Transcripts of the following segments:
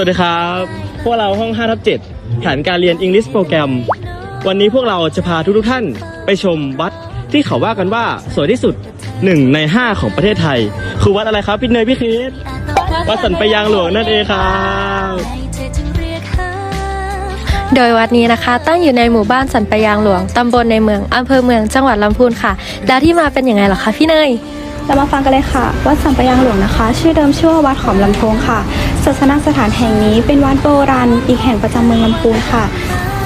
วัสดีครับ พวกเราห้อง5ทับ7ฐานการเรียน English โปรแกรม วันนี้พวกเราจะพาทุกๆท่านไปชมวัดที่เขาว่ากันว่าสวยที่สุด 1 ใน 5 ของประเทศไทย คือวัดอะไรครับ พี่เนยพี่คริสวัดสันปะยางหลวงนั่นเองครับโดยวัดนี้นะคะ ตั้งอยู่ในหมู่บ้านสันปะยางหลวง ตำบลในเมืองอำเภอเมืองจังหวัดลำพูนค่ะ แล้วที่มาเป็นยังไงเหรอคะพี่เนยเรามาฟังกันเลยค่ะ วัดสัมปะยางหลวงนะคะ ชื่อเดิมชื่อว่าวัดขอมลำโพงค่ะ ศาสนสถานแห่งนี้เป็นวัดโบราณอีกแห่งประจำเมืองลำพูนค่ะ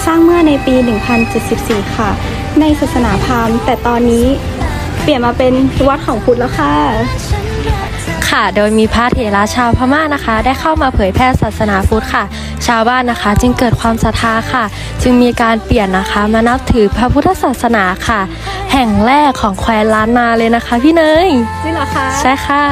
สร้างเมื่อในปี 1074 ค่ะ ในศาสนาพราหมณ์แต่ตอนนี้เปลี่ยนมาเป็นวัดของพุทธแล้วค่ะ ค่ะ โดยมีพระเถระชาวพม่านะคะ ได้เข้ามาเผยแพร่ศาสนาพุทธค่ะ ชาวบ้านนะคะ จึงเกิดความศรัทธาค่ะ จึงมีการเปลี่ยนนะคะ มานับถือพระพุทธศาสนาค่ะ แห่งแรกของแคว้นล้านนาเลยนะคะ พี่เนยนี่เหรอคะใช่ค่ะ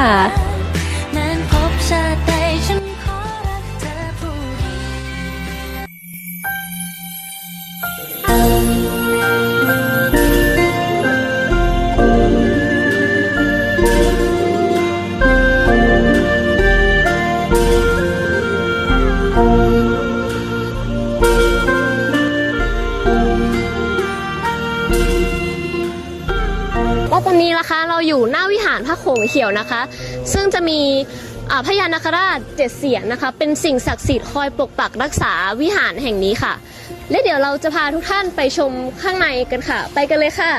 ว่าตอนนี้นะคะเราอยู่หน้าวิหารพระโขงเขียวนะคะ ซึ่งจะมีพญานาคราชเจ็ดเสียนนะคะ เป็นสิ่งศักดิ์สิทธิ์คอยปกปักรักษาวิหารแห่งนี้ค่ะ และเดี๋ยวเราจะพาทุกท่านไปชมข้างในกันค่ะ ไปกันเลยค่ะ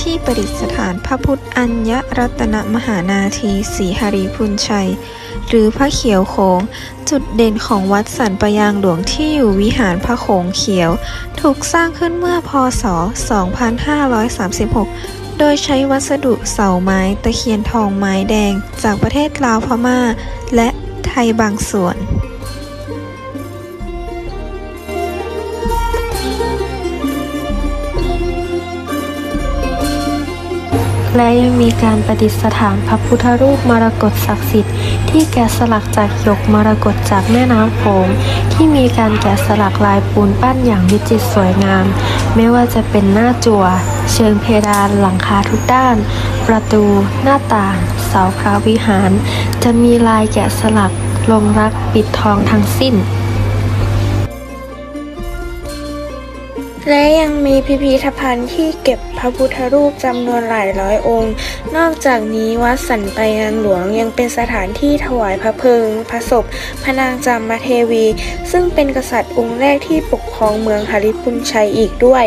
ที่ประดิษฐานพระพุทธอัญญรัตนมหานาทีศรีหริพุนชัย หรือพระเขียวโขง จุดเด่นของวัดสันปะยางหลวงที่อยู่วิหารพระโขงเขียว ถูกสร้างขึ้นเมื่อพศ 2536 โดยใช้วัสดุเสาไม้ตะเคียนทองไม้แดงจากประเทศลาวพม่า และไทยบางส่วน และยังมีการประดิษฐานพระพุทธรูปมรกตศักดิ์สิทธิ์ที่แกะสลักจากหยกมรกตจากแม่น้ำโขงที่มีการแกะสลักลายปูนปั้นอย่างวิจิตรสวยงาม ไม่ว่าจะเป็นหน้าจั่ว เชิงเพดานหลังคาทุกด้าน ประตู หน้าต่าง เสาพระวิหาร จะมีลายแกะสลักลงรักปิดทองทั้งสิ้น และยังมีพิพิธภัณฑ์ที่เก็บพระพุทธรูปจำนวนหลายร้อยองค์ นอกจากนี้วัดสันปะยางหลวงยังเป็นสถานที่ถวายพระเพลิง พระศพพระนางจามเทวี ซึ่งเป็นกษัตริย์องค์แรกที่ปกครองเมืองหริพุนชัยอีกด้วย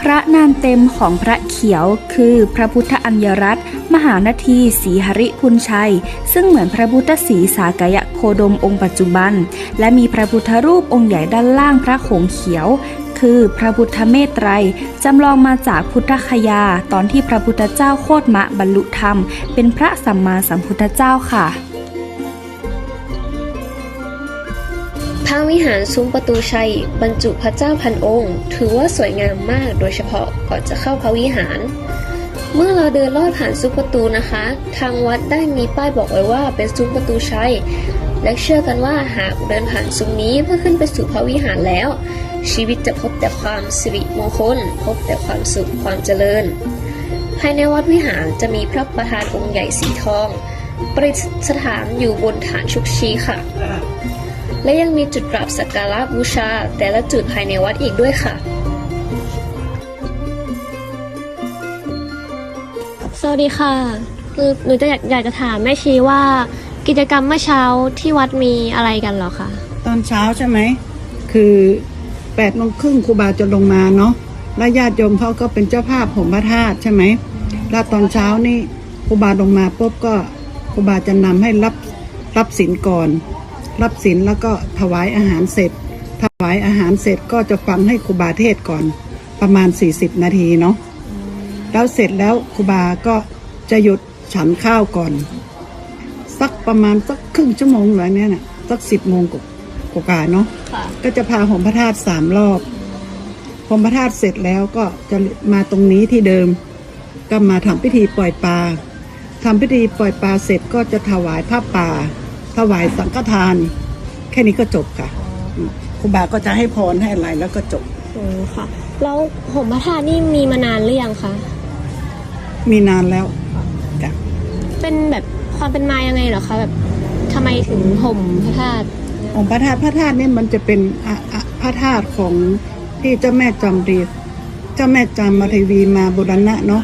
พระนามเต็มของพระเขียวคือพระพุทธอัญญรัตน์มหานาทีศรีหริพุนชัย ซึ่งเหมือนพระพุทธศรีสากยะโคดมองค์ปัจจุบัน และมีพระพุทธรูปองค์ใหญ่ด้านล่างพระโขงเขียว คือพระพุทธเมตไตรจำลองมาจากพุทธคยา ตอนที่พระพุทธเจ้าโคตมะบรรลุธรรม เป็นพระสัมมาสัมพุทธเจ้าค่ะ พระวิหารซุ้มประตูชัย บรรจุพระเจ้าพันองค์ ถือว่าสวยงามมากโดยเฉพาะก่อนจะเข้าพระวิหาร เมื่อเราเดินลอดผ่านซุ้มประตูนะคะ ทางวัดได้มีป้ายบอกไว้ว่าเป็นซุ้มประตูชัย และเชื่อกันว่าหากเดินผ่านซุ้มนี้เพื่อขึ้นไปสู่พระวิหารแล้ว ชีวิตจะพบแต่ความสิริมงคล พบแต่ความสุขความเจริญ ภายในวัดวิหารจะมีพระประธานองค์ใหญ่สีทองประดิษฐานอยู่บนฐานชุกชีค่ะ และยังมีจุดกราบสักการะบูชา แต่ละจุดภายในวัดอีกด้วยค่ะสวัสดีค่ะ คือหนูจะอยากอยากจะถามแม่ชีว่ากิจกรรมเมื่อเช้าที่วัดมีอะไรกันเหรอคะ ตอนเช้าใช่ไหม คือแปดโมงครึ่งครูบาจะลงมาเนาะแล้วญาติโยมเขาก็เป็นเจ้าภาพผมพระธาตุใช่ไหม แล้วตอนเช้านี่ครูบาลงมาปุ๊บก็ครูบาจะนำให้รับรับศีลก่อน รับศีลแล้วก็ถวายอาหารเสร็จ ถวายอาหารเสร็จก็จะฟังให้ครูบาเทศน์ก่อนประมาณ 40 นาทีเนาะแล้วเสร็จแล้วครูบาก็จะหยุดฉันข้าวก่อน สักประมาณสักครึ่งชั่วโมงหรือเนี่ยน่ะสักสิบโมงกว่าๆเนาะก็จะพาห่มพระธาตุสามรอบห่มพระธาตุเสร็จแล้วก็จะมาตรงนี้ที่เดิม ก็มาทำพิธีปล่อยปลาททำพิธีปล่อยปลาเสร็จก็จะถวายผ้าป่า ถวายสังฆทาน แค่นี้ก็จบค่ะมครูบาก็จะให้พรให้อะไรแล้วก็จบโอ้ค่ะ แล้วห่มพระธาตุนี่มีมานานหรือยังคะมีนานแล้วจ้ะเป็นแบบความเป็นมายังไงเหรอคะแบบทำไมถึงห่มพระธาตุองค์พระธาตุพระธาตุเนี่ยมันจะเป็นอะอะพระธาตุของที่เจ้าแม่จอมรีเจ้าแม่จามมาเทวีมาบุรณะเนาะ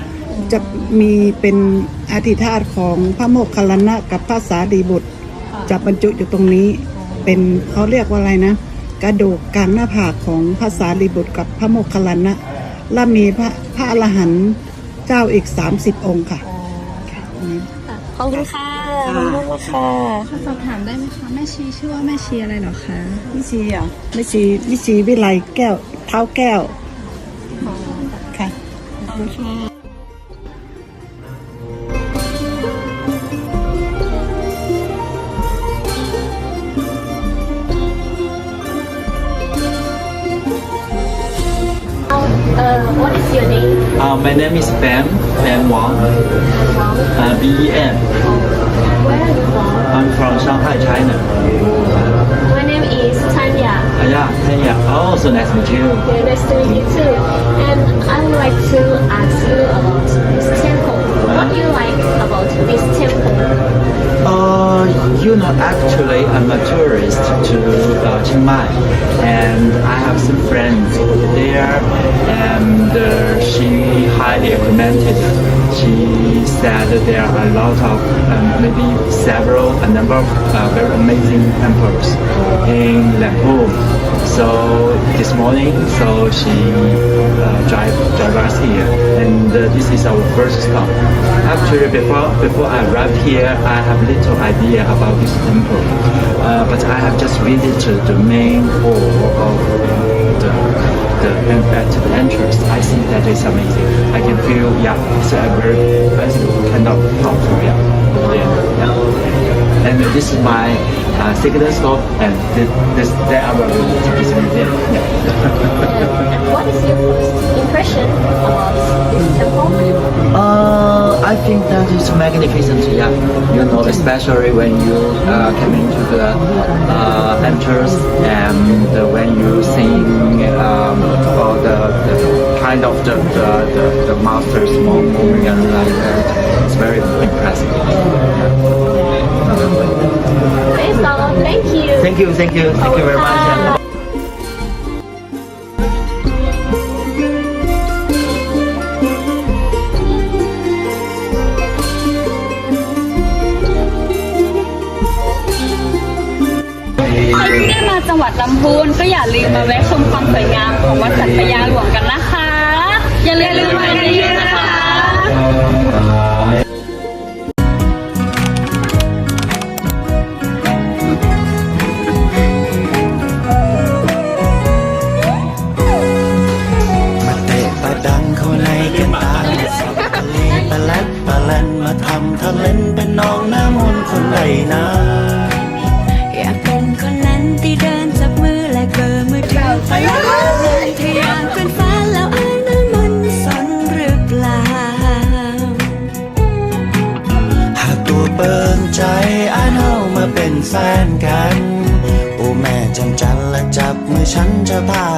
จะมีเป็นอธิธาตุของพระโมคคัลลานะกับพระสารีบุตร จะบรรจุอยู่ตรงนี้ เป็นเขาเรียกว่าอะไรนะ กระดูกกลางหน้าผากของพระสารีบุตรกับพระโมคคัลลานะและมีพระพระอรหันต์เจ้าอีก 30 องค์ค่ะขอบคุณค่ะค่ะขอบคุณมากค่ะสอบถามได้ไหมคะแม่ชีชื่อว่าแม่ชีอะไรเหรอคะวิชีอะวิชีวิชีวิไลแก้ว เท้าแก้วค่ะ Uh, Uh, my name is Ben, Ben Wang, uh, B-E-N. Where are you from? I'm from Shanghai, China. My name is Tanya. Uh, yeah, yeah. Oh, so nice to meet you. Okay, nice to meet you too. And I would like to ask you about this temple. What do you like about this temple? Uh, you know, actually, I'm a tourist to uh, Chiang Mai, and I have some friends there, and uh, she highly recommended. She said there are a lot of, um, maybe several, a number of uh, very amazing temples in Lampung. So this morning, so she uh, drive drive us here, and uh, this is our first stop. Actually, before before I arrived here, I have little idea about this temple, uh, but I have just visited the main hall of the the at the entrance. I think that is amazing. I can feel yeah, it's a very it's kind of yeah. yeah, yeah. And this is my uh, second stop, and this, this there are very yeah. yeah. What is your first impression about this temple? Uh, I think that is magnificent. Yeah, you know, especially when you uh, come into the uh, entrance and when you sing um, about the, the kind of the the, the, the master's moving and like that. It's very impressive. You. Thank you, thank you, thank you very much. ใครที่ได้มาจังหวัดลำพูนก็อย่าลืมมาแวะชมความสวยงามของวัดสันปะยาหลวงกันนะคะ อย่าลืมมากันเยอะๆนะคะมา แ